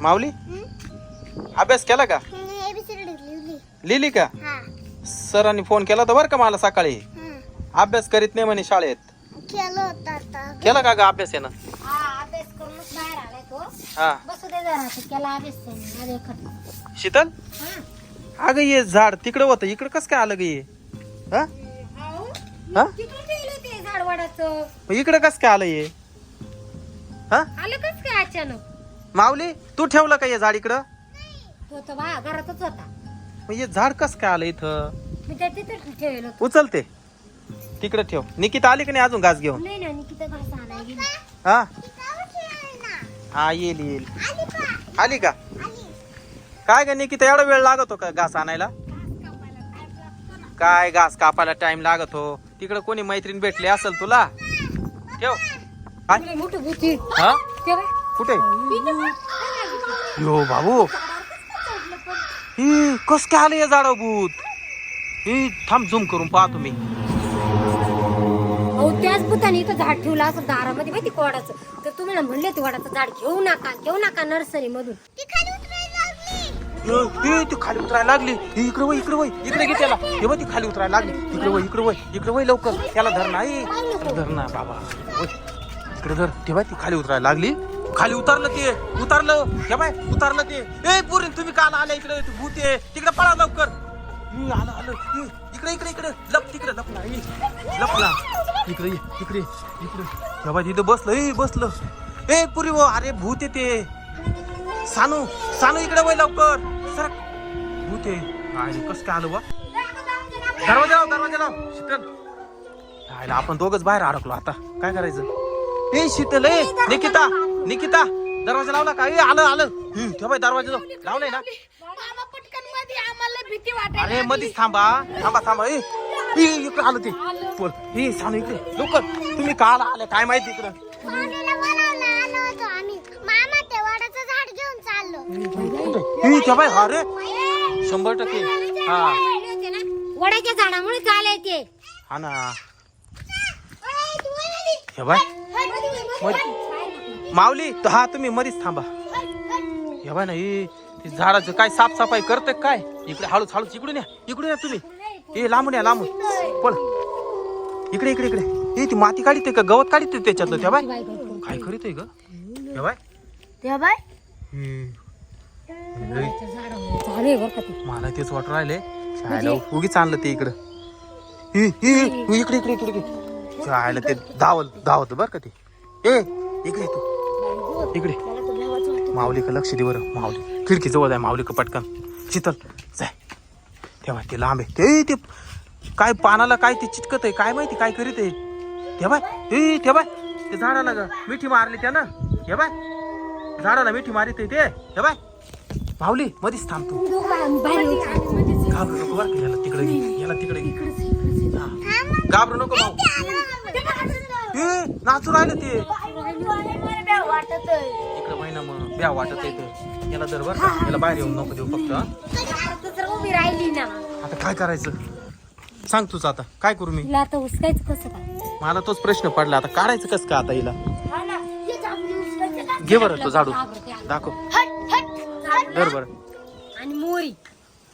माऊली? अभ्यास केला का? लिहिली. का? हा. सरांनी फोन केला होता बरं का मला सकाळी. अभ्यास करीत नाही म्हणे शाळेत. केलं का ग अभ्यास हा हा. माझं एकच. शीतल. अगं ये झाड तिकडं होतं. इकडं कसं काय आलं ग ये? इकडं कसं काय आलं ये? हा? आलं कस काय अचानक? माऊली तू ठेवलं का हे झाड इकडं? तो तर बा घरातच होता. मग हे झाड कसं काय आलं इथं? मी त्या तिथं ठेवलं होतं. उचलते. तिकडं ठेव. निकिता आली का नाही अजून घास घेऊन? नाही ना किती घास आणाय गेली हा. हा येईल येईल. आली का? आली का? आली. काय का निकिता एवढा वेळ लागतो का घास आणायला? काय घास कापायला टाइम लागतो? तिकडं कोणी मैत्रीण भेटली असेल तुला? ठेव. काय? मोठं भूती. हा? ते बघ. कुठे? यो बाबू. ही कस काय आलं हे झाड भूत ही थांब झूम करून पाहतो मी. अहो त्याच भूताने इथं झाड ठेवलं असं दारामध्ये माहिती कोडाचं? तर तुम्हाला म्हणले ते वडाचं झाड घेऊ नका घेऊ नका नर्सरी मधून ती खाली उतरायला लागली. यो, हे ती खाली उतरायला लागली. हे इकडे वय इकडे वय. इकडे घे त्याला. हे बघ ती खाली उतरायला लागली. इकडे वय इकडे वय. इकडे वय लवकर. त्याला धर नाही. धर ना बाबा. वय. इकडे धर. तेव्हा ती खाली उतरायला लागली. खाली उतरलं ते उतरलं. हे बाय उतरलं ते ए पुरी तुम्ही काल आल्या इकडे भूत आहे. तिकडे पळा लवकर. मी आलं आलं. इकडे इकडे इकडे. लप तिकडे लपला लपला इकडे इकडे इकडे. हे बाय तिथं बसलं ए बसलं. ए पुरी वो अरे भूत आहे ते. सानू सानू इकडे वय लवकर. सर भूत आहे. अरे कस काय आलं बा? दरवाजा लाव दरवाजा लाव. शीतल. आपण दोघच बाहेर अडकलो आता. काय करायचं? ए शीतल ए निकिता. निकिता दरवाजा लावला का? ए आलं आलं. हम्म, ठेव बाई दरवाजा लाव. लावलाय ना. मामा पटकनमध्ये आम्हाला भीती वाटायला अरे मधीच थांबा. थांबा थांबा. ए ए, इकडे आलं ते. बोल. हे सानू इकडे. लवकर. तुम्ही काल आले काय माहिती इकडं? पाहुण्याला बोलावलं आलो होतो आम्ही. मामा ते वडाचं झाड घेऊन चाललो. कुठे ए, ठेव बाई हा रे शंभर टक्के. हा. वडाच्या झाडामुळे ते. हा ना. हे बाय मध- माऊली तर हा तुम्ही मधीच थांबा. हे बाय ना हे ते झाडाचं काय साफसफाई करते काय? इकडे हळूच हळूच इकडून या इकडून या तुम्ही. ए लांबून या लांबून. पळ. इकडे इकडे इकडे. ए ती माती काढते का? गवत काढते त्याच्यातलं त्या बाय. काय करीत ग? हे बाय? मला तेच वाटून राहिले. शाळेला उगीच आणलं ते इकडं. हि, हि, हि, इकडे इकडे इकडे इकडे. शाळेला ते धावल धावत बर का ते. ए इकडे तू. इकडे. त्याला तर देवाचं वाटतं. माऊली का लक्ष दे बरं माऊली. खिडकी जवळ आहे माऊली का पटकन. शीतल जाय. तेव्हा ते लांब आहे. ते ते काय पानाला काय ते चिटकत आहे काय माहिती काय करीत आहे? ते बाय ए ते बाय. ते झाडाला ग मिठी मारली त्यानं. हे बाय. झाडाला मिठी मारित आहे ते. हे बाय. माऊली मधीच थांब तू. तुम्ही दोघं बाहेर- बाहेर यायचं. घाबरू नको बरं का याला तिकडे घे याला तिकडे घे. घाबरू नको भाऊ. ए नाचू राहिलं ते. इकडे महिना ब्या वाटत येतं याला बरं का याला बाहेर येऊन नको देऊ फक्त हा? उभी राहिली ना. आता काय करायचं? सांग तुझं आता काय करू मी? तिला आता उचकायचं कसं काय? मला तोच प्रश्न पडला आता काढायचं कसं का आता हिला? हा ना. घे बरं तो झाडू दाखव. धर बरं. आणि मोरी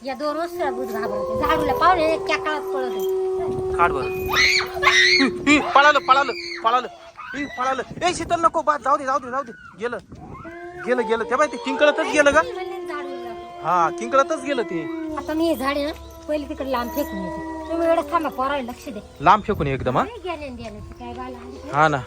या दोन वस्त्र भूत घाबरते झाडूला पावले त्या काळात पळत काढ बरं. हि, हि, पळालं पळालं पळालं. पळालं. ए शीतल नको बा जाऊ दे जाऊ दे जाऊ दे. गेलं. गेलं गेलं. ते बाय ते किंकळतच गेलं का? हा किंकळतच गेलं ते. आता मी हे झाड आहे ना पहिले तिकडे लांब फेकून येते. तुम्ही एवढं थांबा पोराला लक्ष दे. लांब फेकून ये एकदम हा? काय गेले गेले काय बाला हा ना.